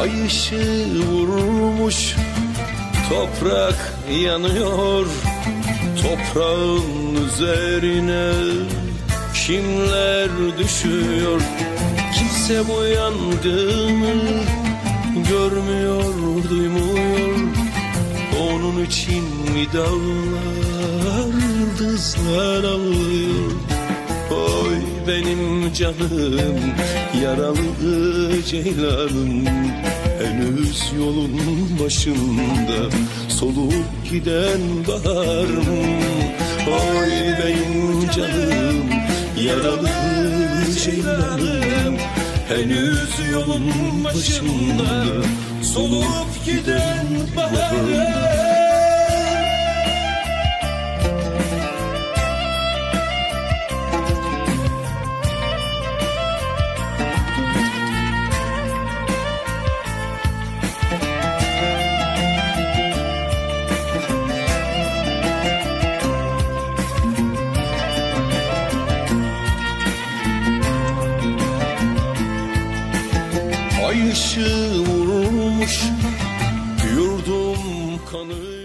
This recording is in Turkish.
Ay ışığı vurmuş Toprak yanıyor. Toprağın üzerine Kimler düşüyor? Kimse bu yangını Görmüyor, duymuyor. Onun için mi dağlar Yıldızlar ağlıyor Oy benim canım yaralı ceylanım. Henüz yolun başında solup giden baharım Oy benim canım yaralı ceylanım. Henüz yolun başında solup giden baharım Ay ışığı vurmuş Yurdum kanıyor